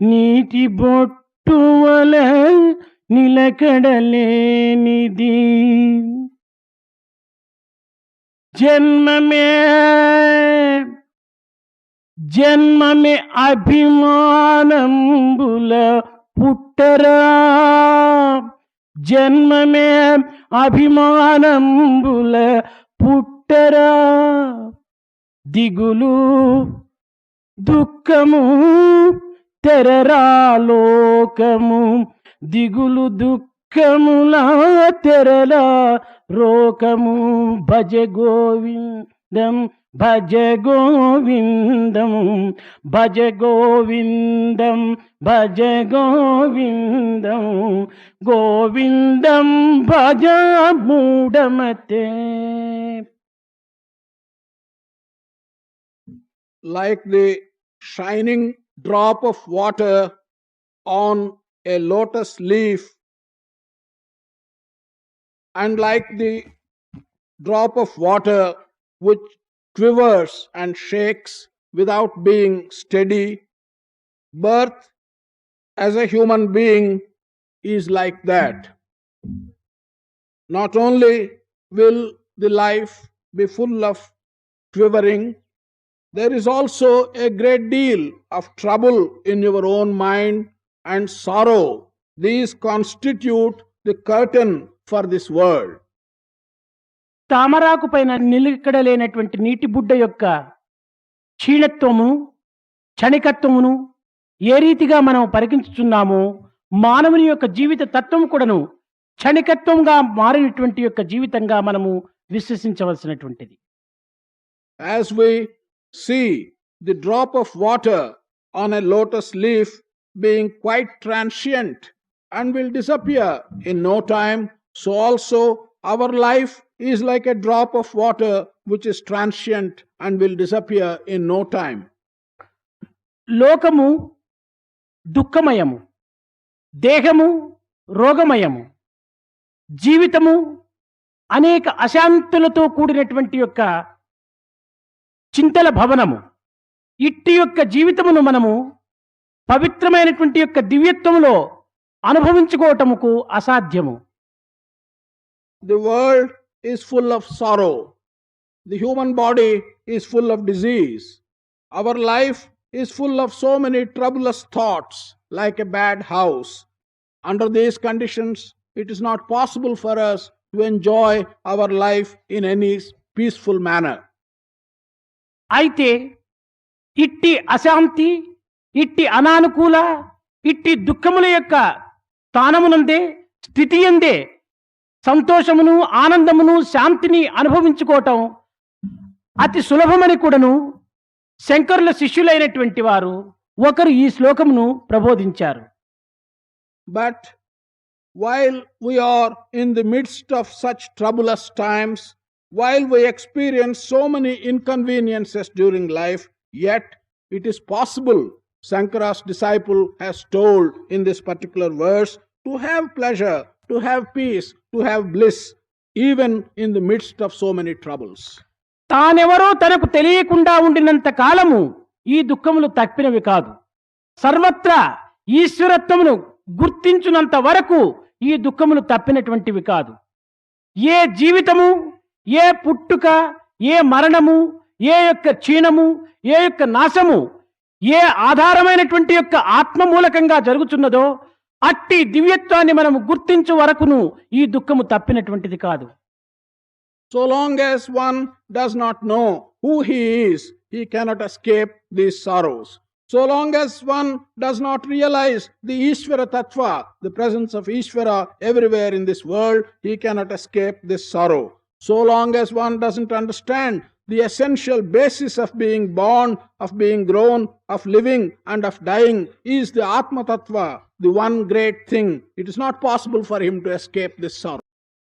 నీటి బొట్టువల నిలకడలేనిది జన్మమే జన్మమే అభిమానంబుల పుట్టరా. జన్మమే అభిమానంబుల పుట్టరా. దిగులు దుఃఖము తెరరా లోకము దిగులు దుఃఖములా తెరలా రోకము. భజ గోవిందం భజ గోవిందం భజ గోవిందం భజ గోవిందం. గోవిందం భజ మూఢమతే. Like the shining drop of water on a lotus leaf, and like the drop of water which quivers and shakes without being steady, birth as a human being is like that. Not only will the life be full of quivering, there is also a great deal of trouble in your own mind and sorrow. These constitute the curtain for this world. తామరాకు పైన నిలకడలేనటువంటి నీటి బుడ్డ యొక్క క్షీణత్వము క్షణికత్వమును ఏ రీతిగా మనం పరికించుచున్నామో మానవుని యొక్క జీవిత తత్వం కూడాను క్షణికత్వంగా మారినటువంటి యొక్క జీవితంగా మనము విశ్వసించవలసినటువంటిది As we see the drop of water on a lotus leaf being quite transient and will disappear in no time, so also our life is like a drop of water which is transient and will disappear in no time. లోకము దుఃఖమయము దేహము రోగమయము జీవితము అనేక అశాంతులతో కూడినటువంటి యొక్క చింతల భవనము ఇట్టి యొక్క జీవితమును మనము పవిత్రమైనటువంటి యొక్క దివ్యత్వములో అనుభవించుకోవటముకు అసాధ్యము The world is full of sorrow. The human body is full of disease. Our life is full of so many troublous thoughts, like a bad house. Under these conditions, it is not possible for us to enjoy our life in any peaceful manner. అయితే ఇట్టి అశాంతి ఇట్టి అనానుకూల ఇట్టి దుఃఖముల యొక్క స్థానమునందే స్థితి ఎందే సంతోషమును ఆనందమును శాంతిని అనుభవించుకోవటం అతి సులభమని కూడాను శంకరుల శిష్యులైనటువంటి వారు ఒకరు ఈ శ్లోకమును ప్రబోధించారు. But while we are in the midst of such troublous times while we experience so many inconveniences during life, yet it is possible, Sankara's disciple has told in this particular verse, to have pleasure, to have peace, to have bliss, even in the midst of so many troubles. తానెవరో తనకు తెలియకుండా ఉండినంత కాలము ఈ దుఃఖములు తప్పినవి కాదు సర్వత్రా ఈశ్వరత్వమును గుర్తించునంత వరకు ఈ దుఃఖములు తప్పినటువంటివి కాదు ఏ జీవితము ఏ పుట్టుక ఏ మరణము ఏ యొక్క క్షీణము ఏ యొక్క నాశము ఏ ఆధారమైనటువంటి యొక్క ఆత్మ మూలకంగా జరుగుతున్నదో అట్టి దివ్యత్వాన్ని మనం గుర్తించే వరకును ఈ దుఃఖము తప్పినటువంటిది కాదు. So long as one does not know who he's he cannot escape this sorrows so long as one does not realise the Ishwara tattva the presence of Ishwara everywhere in this world he cannot escape this sorrow So long as one doesn't understand the essential basis of being born, of being grown, of living, and of dying is the Atma Tattva, the one great thing. It is not possible for him to escape this sorrow.